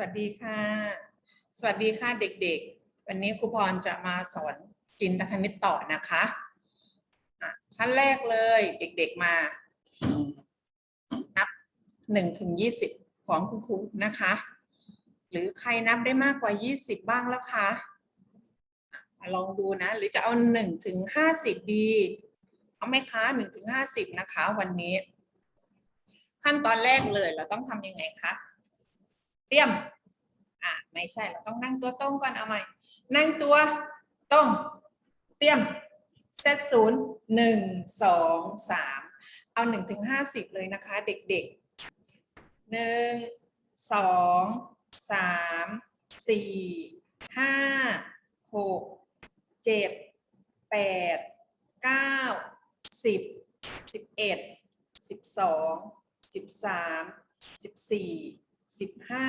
วัสดีค่ะ สวัสดีค่ะเด็กๆ วันนี้ครูพรจะมาสอนจินตคณิตต่อนะคะขั้นแรกเลยเด็กๆมา นับหนึ่งถึงยี่สิบของคุณครูนะคะ หรือใครนับได้มากกว่ายี่สิบบ้างแล้วค่ะลองดูนะ หรือจะเอาหนึ่งถึงห้าสิบดี เอาไหมคะหนึ่งถึงห้าสิบนะคะ วันนี้ ขั้นตอนแรกเลยเราต้องทำยังไงคะเตรียม อะไม่ใช่เราต้องนั่งตัวตรงก่อนเอาใหม่ นั่งตัวตรงเตรียมเซตศูนย์หนึ่งสองสามเอาหนึ่งถึงห้าสิบเลยนะคะ เด็กๆหนึ่งสองสามสี่ห้าหกเจ็ดแปดเก้าสิบสิบเอ็ดสิบสองสิบสามสิบสี่สิบห้า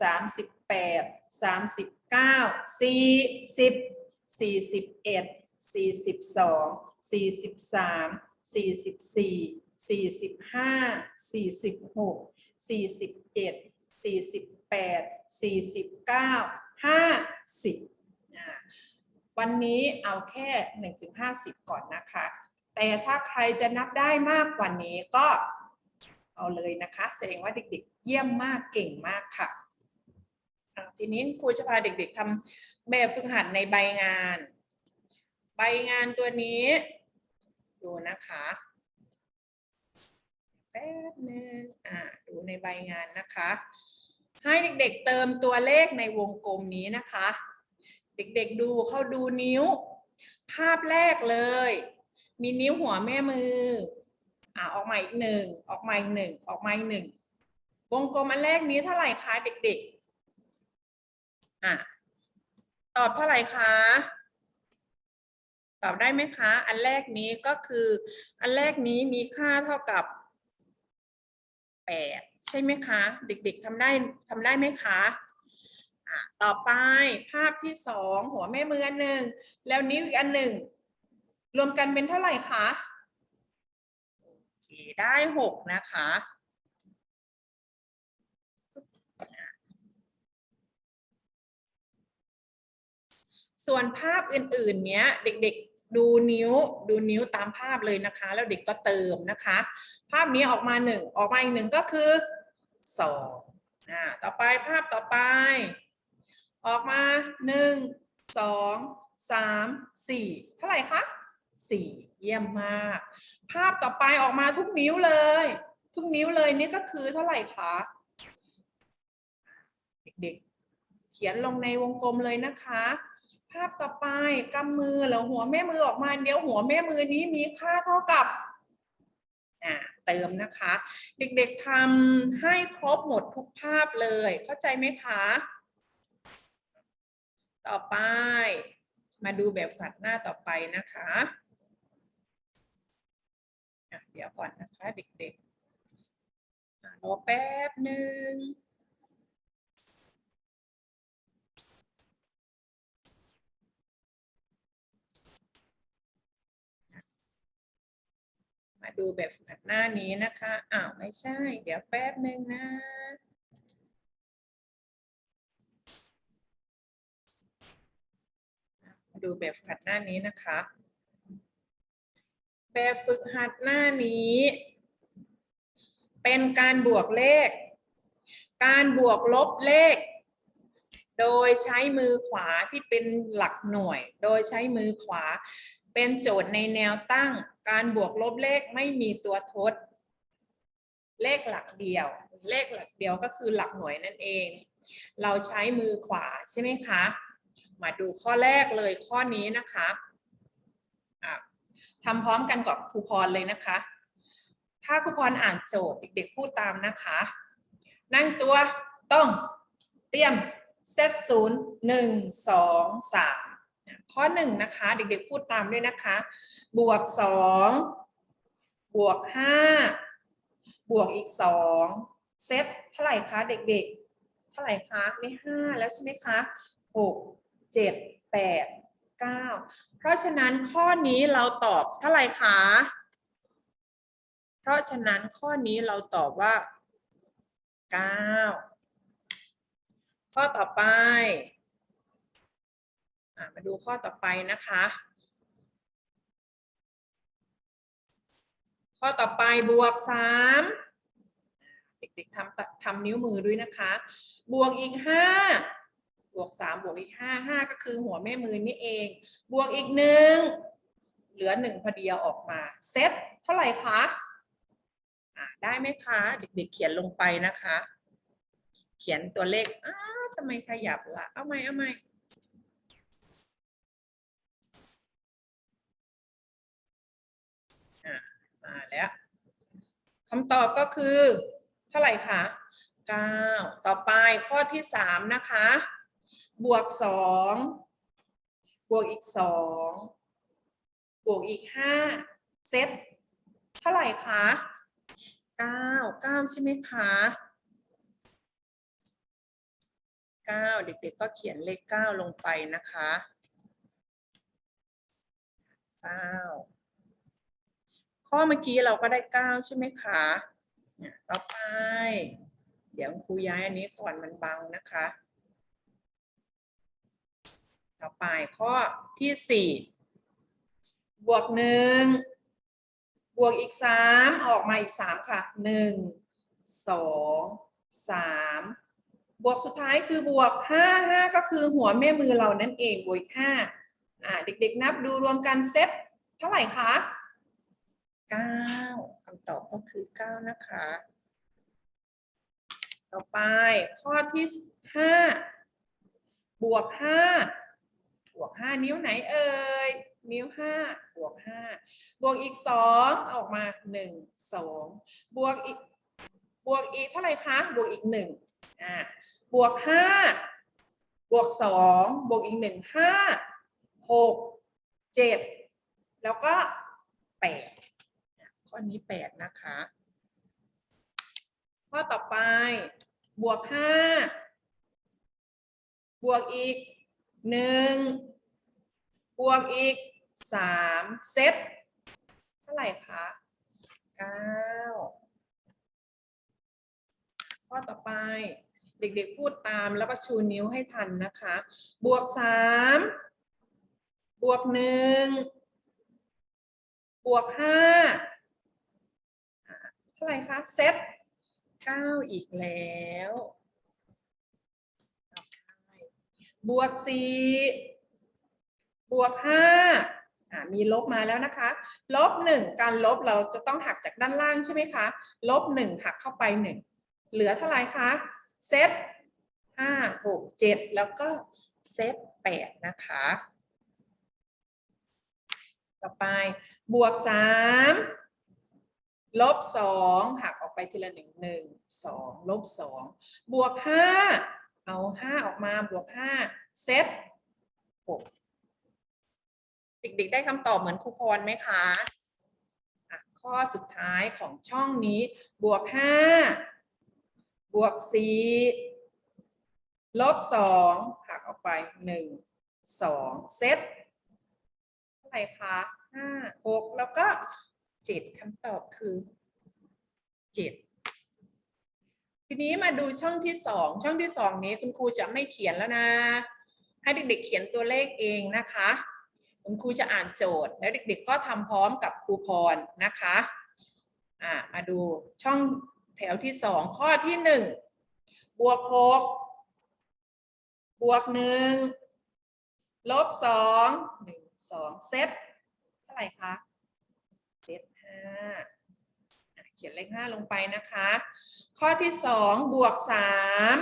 สามสิบแปดสามสิบเก้าสี่สิบสี่สิบเอ็ดสี่สิบสองสี่สิบสามสี่สิบสี่สี่สิบห้าสี่สิบหกสี่สิบเจ็ดสี่สิบแปดสี่สิบเก้าห้าสิบวันนี้เอาแค่หนึ่งถึงห้าสิบก่อนนะคะ แต่ถ้าใครจะนับได้มากกว่านี้ก็เอาเลยนะคะ แสดงว่าเด็กๆเยี่ยมมากเก่งมากค่ะ ทีนี้ครูจะพาเด็กๆทำแบบฝึกหัดในใบงาน ใบงานตัวนี้ ดูนะคะแป๊บหนึงอ่าดูในใบงานนะคะ ให้เด็กๆเติมตัวเลขในวงกลมนี้นะคะ เด็กๆดูเขาดูนิ้ว ภาพแรกเลย มีนิ้วหัวแม่มืออ่าออกมาอีกหนึ่งออกมาอีกหนึ่งออกมาอีกหนึ่งวงกลมอันแรกนี้เท่าไหร่คะเด็กๆ อะตอบเท่าไหร่คะ ตอบได้ไหมคะ อันแรกนี้ก็คือ อันแรกนี้มีค่าเท่ากับแปดใช่ไหมคะ เด็กๆทำได้ทำได้ไหมคะะต่อไปภาพที่สองหัวแม่มืออันหนึ่งแล้วนิ้วอีกอันหนึ่งรวมกันเป็นเท่าไหร่คะโอเคได้หกนะคะ ส่วนภาพอื่นๆ เนี้ยเด็กๆดูนิ้วดูนิ้วตามภาพเลยนะคะ แล้วเด็กก็เติมนะคะ ภาพนี้ออกมาหนึ่งออกมาอีกหนึ่งก็คือสองอ่าต่อไปภาพต่อไป ออกมาหนึ่งสองสามสี่เท่าไหร่คะสี่เยี่ยมมาก ภาพต่อไปออกมาทุกนิ้วเลย ทุกนิ้วเลยนี่ก็คือเท่าไหร่คะเด็กๆเขียนลงในวงกลมเลยนะคะ ภาพต่อไปกำมือแล้วหัวแม่มือออกมาเดี๋ยวหัวแม่มือนี้มีค่าเท่ากับอ่าเติมนะคะ เด็กๆทำให้ครบหมดทุกภาพเลย เข้าใจไหมคะ ต่อไปมาดูแบบฝัดหน้าต่อไปนะคะะเดี๋ยวก่อนนะคะเด็กๆรอแป๊บหนึ่ง มาดูแบบฝึกหัดหน้านี้นะคะ อ้าวไม่ใช่ เดี๋ยวแป๊บหนึ่งนะมาดูแบบฝึกหัดหน้านี้นะคะ แบบฝึกหัดหน้านี้ เป็นการบวกเลข การบวกลบเลขโดยใช้มือขวาที่เป็นหลักหน่วย โดยใช้มือขวา เป็นโจทย์ในแนวตั้งการบวกลบเลขไม่มีตัวทด เลขหลักเดียว เลขหลักเดียวก็คือหลักหน่วยนั่นเอง เราใช้มือขวาใช่ไหมคะ มาดูข้อแรกเลยข้อนี้นะคะะทำพร้อมกันกับครูพรเลยนะคะ ถ้าครูพรอ่านโจทย์เด็กๆพูดตามนะคะ นั่งตัวต้องเตรียมเซตศูนย์หนึ่งสองสาม ข้อหนึ่งนะคะ เด็กๆพูดตามด้วยนะคะ บวกสองบวกห้าบวกอีกสองเซตเท่าไหร่คะเด็กๆ เท่าไหร่คะนี่ห้าแล้วใช่ไหมคะหกเจ็ดแปดเก้าเพราะฉะนั้นข้อนี้เราตอบเท่าไหร่คะ เพราะฉะนั้นข้อนี้เราตอบว่าเก้าข้อต่อไป มาดูข้อต่อไปนะคะ ข้อต่อไปบวกสามเด็กๆทำทำนิ้วมือด้วยนะคะ บวกอีกห้าบวกสามบวกอีกห้าห้าก็คือหัวแม่มือนี่เอง บวกอีกหนึ่งเหลือหนึ่งพอดีออกมา เซตเท่าไหร่คะได้ไหมคะ เด็กๆเขียนลงไปนะคะ เขียนตัวเลขอ้าทำไมขยับละเอาไหมเอาไหมะมาแล้วคำตอบก็คือ เท่าไหร่คะเก้าต่อไปข้อที่สามนะคะ บวกสองบวกอีกสองบวกอีกห้าเซต เท่าไหร่คะเก้าเก้าใช่ไหมคะเก้าเด็กๆก็เขียนเลขเก้าลงไปนะคะเก้า ข้อเมื่อกี้เราก็ได้เก้าใช่ไหมคะเนี่ยต่อไป เดี๋ยวครูย้ายอันนี้ก่อนมันบังนะคะ ต่อไปข้อที่สี่บวกหนึ่งบวกอีกสามออกมาอีกสามค่ะหนึ่งสองสามบวกสุดท้ายคือบวกห้าห้าก็คือหัวแม่มือเรานั่นเองบวกห้าอ่าเด็กๆนับดูรวมกันเซตเท่าไหร่คะ เก้าคำตอบก็คือเก้านะคะ ต่อไปข้อที่ห้าบวกห้าบวกห้านิ้วไหนเอ่ย นิ้วห้าบวกห้าบวกอีกสองออกมาหนึ่งสองบวกอีก บวกอีกเท่าไหร่คะ บวกอีกหนึ่งอ่า บวกห้าบวกสองบวกอีกหนึ่งห้าหกเจ็ดแล้วก็แปด ข้อนี้แปดนะคะ ข้อต่อไป บวกห้าบวกอีกหนึ่งบวกอีกสามเซตเท่าไหร่คะเก้าข้อต่อไป เด็กๆพูดตามแล้วก็ชูนิ้วให้ทันนะคะ บวกสามบวกหนึ่งบวกห้าอ่า เท่าไหร่คะเซตเก้าอีกแล้วต่อไปบวกสี่บวกห้าอ่ามีลบมาแล้วนะคะ ลบหนึ่งการลบเราจะต้องหักจากด้านล่างใช่ไหมคะ ลบหนึ่งหักเข้าไปหนึ่งเหลือเท่าไหร่คะเซตห้าหกเจ็ดแล้วก็เซตแปดนะคะ ต่อไปบวกสาม ลบสองหักออกไปทีละหนึ่งหนึ่งสองลบสองบวกห้าเอาห้าออกมาบวกห้าเซตหกเด็กๆ ได้คำตอบเหมือนครูพรไหมคะะข้อสุดท้ายของช่องนี้ บวกห้าบวกสี่ลบสองหักออกไปหนึ่งสองเซตเท่าไหร่คะห้าหกแล้วก็ เจ็ดคำตอบคือเจ็ดทีนี้มาดูช่องที่สองช่องที่สองนี้คุณครูจะไม่เขียนแล้วนะ ให้เด็กๆเขียนตัวเลขเองนะคะ คุณครูจะอ่านโจทย์ แล้วเด็ก ๆ ก็ทำพร้อมกับครูพรนะคะอ่ามาดูช่องแถวที่สองข้อที่หนึ่งบวกหกบวกหนึ่งลบสองหนึ่งสองเซตเท่าไหร่คะ เขียนเลขห้าลงไปนะคะ ข้อที่สองบวกสาม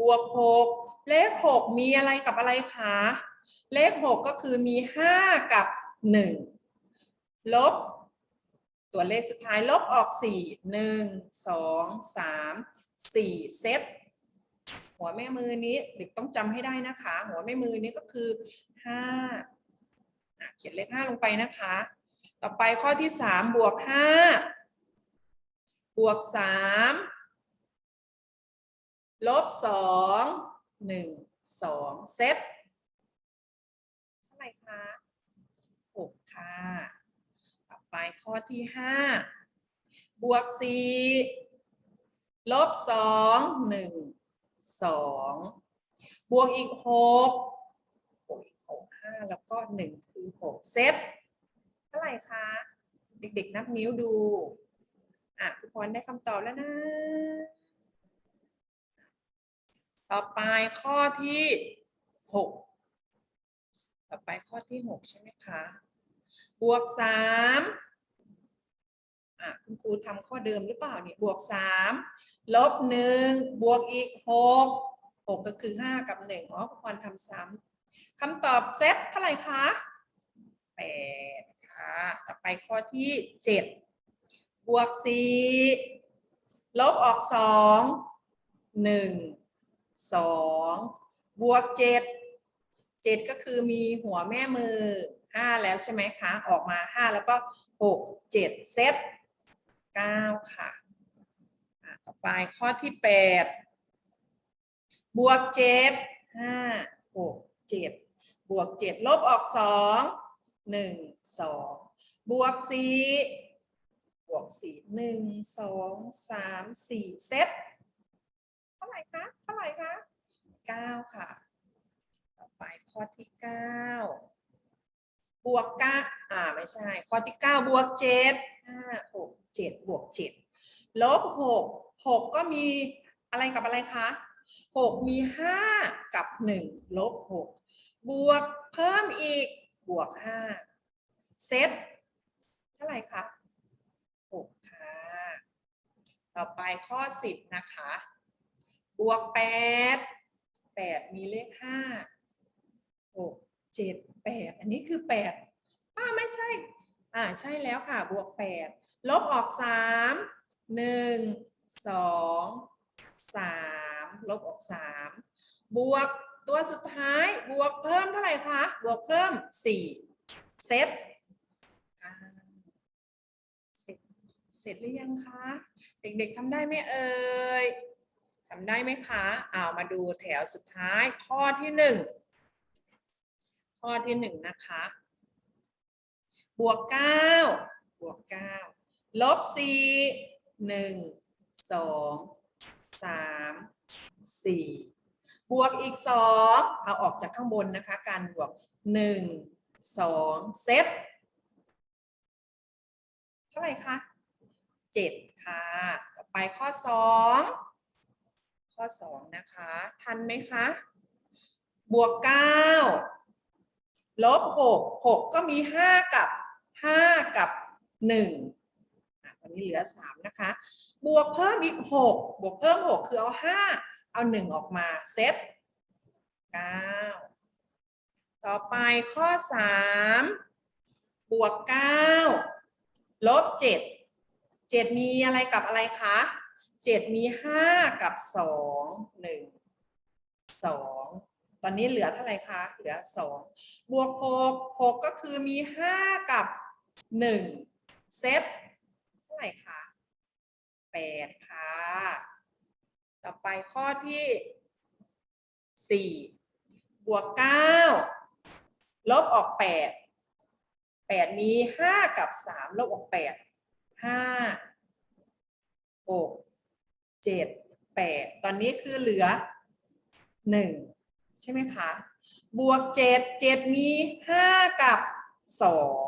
บวกหกเลขหกมีอะไรกับอะไรคะ เลขหกก็คือมีห้ากับหนึ่งลบ ตัวเลขสุดท้ายลบออกสี่หนึ่งสองสามสี่เซตหัวแม่มือนี้เด็กต้องจำให้ได้นะคะ หัวแม่มือนี้ก็คือห้าเขียนเลขห้าลงไปนะคะ ต่อไปข้อที่สามบวกห้าบวกสามลบสองหนึ่งสองเซตเท่าไหร่คะหกค่ะ ต่อไปข้อที่ห้าบวกสี่ลบสองหนึ่งสองบวกอีกหกบวกอีกหกห้าแล้วก็หนึ่งคือหกเซต เท่าไหร่คะ เด็กๆนับนิ้วดู อะคุณพรได้คำตอบแล้วนะ ต่อไปข้อที่หกต่อไปข้อที่หกใช่ไหมคะ บวกสามอะคุณครูทำข้อเดิมหรือเปล่าเนี่ยบวกสามลบหนึ่งบวกอีกหกหกก็คือห้ากับหนึ่งอ๋อคุณพรทำซ้ำคำตอบเซตเท่าไหร่คะแปด ค่ะต่อไปข้อที่เจ็ดบวกสี่ลบออกสองหนึ่งสองบวกเจ็ดเจ็ดก็คือมีหัวแม่มือห้าแล้วใช่ไหมคะ ออกมาห้าแล้วก็หกเจ็ดเซตเก้าค่ะอะ ต่อไปข้อที่แปดบวกเจ็ดห้าหกเจ็ดบวกเจ็ดลบออกสอง หนึ่งสองบวกสี่บวกสี่หนึ่งสองสามสี่เซตเท่าไหร่คะเท่าไหร่คะเก้าค่ะ ต่อไปข้อที่เก้าบวกเก้าอ่าไม่ใช่ ข้อที่เก้าบวกเจ็ดห้าหกเจ็ดบวกเจ็ดลบหกหกก็มีอะไรกับอะไรคะหกมีห้ากับหนึ่งลบหกบวกเพิ่มอีก บวกห้าเซตเท่าไหร่คะหกค่ะ ต่อไปข้อสิบนะคะ บวกแปดแปดมีเลขห้าหกเจ็ดแปดอันนี้คือแปดป้าไม่ใช่ อ่าใช่แล้วค่ะ บวกแปดลบออกสามหนึ่งสองสามลบออกสามบวก ตัวสุดท้ายบวกเพิ่มเท่าไหร่คะ บวกเพิ่มสี่เซตเสร็จเสร็จหรือยังคะ เด็กๆทำได้ไหมเอ่ยทำได้ไหมคะเอามาดูแถวสุดท้ายข้อที่หนึ่งข้อที่หนึ่งนะคะ บวกเก้าบวกเก้าลบสี่หนึ่งสองสามสี่ บวกอีกสองเอาออกจากข้างบนนะคะ การบวกหนึ่งสองเซตเท่าไหร่คะเจ็ดค่ะ ต่อไปข้อสองข้อสองนะคะ ทันไหมคะ บวกเก้าลบหกหกก็มีห้ากับห้ากับหนึ่งอะตอนนี้เหลือสามนะคะ บวกเพิ่มอีกหกบวกเพิ่มหกคือเอาห้า เอาหนึ่งออกมาเซตเก้าต่อไปข้อสามบวกเก้าลบเจ็ดเจ็ดมีอะไรกับอะไรคะเจ็ดมีห้ากับสองหนึ่งสองตอนนี้เหลือเท่าไหร่คะ เหลือสองบวกหกหกก็คือมีห้ากับหนึ่งเซตเท่าไหร่คะแปดค่ะ ต่อไปข้อที่สี่บวกเก้าลบออกแปดแปดมีห้ากับสามลบออกแปดห้าหกเจ็ดแปดตอนนี้คือเหลือหนึ่งใช่ไหมคะ บวกเจ็ดเจ็ดมีห้ากับสอง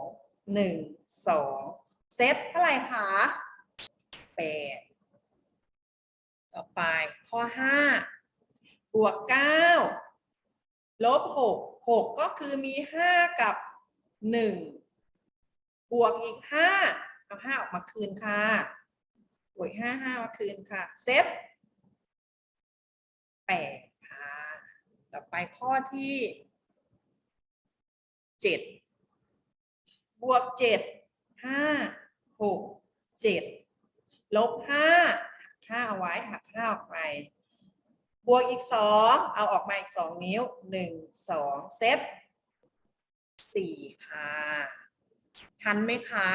หนึ่งสองเซตเท่าไหร่คะแปด ต่อไปข้อ 5 บวก 9 ลบ 6 6 ก็คือมี 5 กับ 1 บวกอีก 5 เอา 5 ออกมาคืนค่ะ บวก5 5 มาคืนค่ะ เซต8ค่ะ ต่อไปข้อที่ 7 บวก 7 5 6 7 ลบ 5 ค่าเอาไว้หักค่าออกไป บวกอีกสองเอาออกมาอีกสองนิ้วหนึ่งสองเซตสี่ค่ะ ทันไหมคะ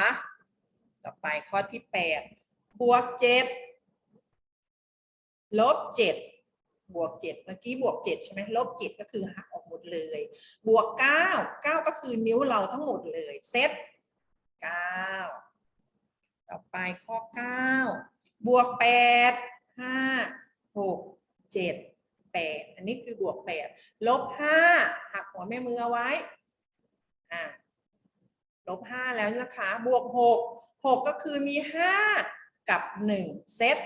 ต่อไปข้อที่แปดบวกเจ็ดลบเจ็ดบวกเจ็ดเมื่อกี้บวกเจ็ดใช่ไหมลบเจ็ดก็คือหักออกหมดเลย บวกเก้าเก้าก็คือนิ้วเราทั้งหมดเลยเซตเก้าต่อไปข้อเก้า บวกแปดห้าหกเจ็ดแปดอันนี้คือบวกแปดลบห้าหักหัวแม่มือเอาไว้อ่าลบห้าแล้วนะคะ บวกหกหกก็คือมีห้ากับหนึ่งเซต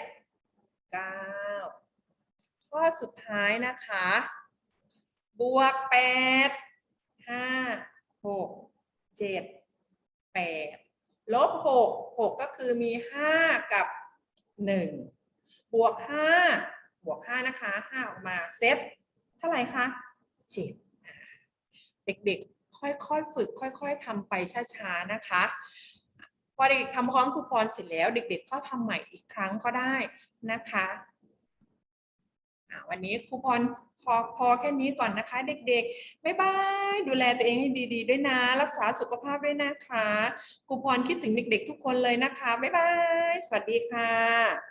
เก้าข้อสุดท้ายนะคะ บวกแปดห้าหกเจ็ดแปดลบหกหกก็คือมีห้ากับ หนึ่งบวกห้าบวกห้านะคะห้าออกมาเซตเท่าไหร่คะเจ็ดเด็กๆ ค่อยๆ ฝึก ค่อย ๆทำไปช้าๆ นะคะ พอเด็กๆทำพร้อมครูพรเสร็จแล้ว เด็กๆ ก็ทำใหม่อีกครั้งก็ได้นะคะ วันนี้ครูพรขอพอแค่นี้ก่อนนะคะ เด็กๆ บ๊ายบาย ดูแลตัวเองให้ดี ๆ ด้วยนะ รักษาสุขภาพด้วยนะคะ ครูพรคิดถึงเด็ก ๆ ทุกคนเลยนะคะ บ๊ายบาย สวัสดีค่ะ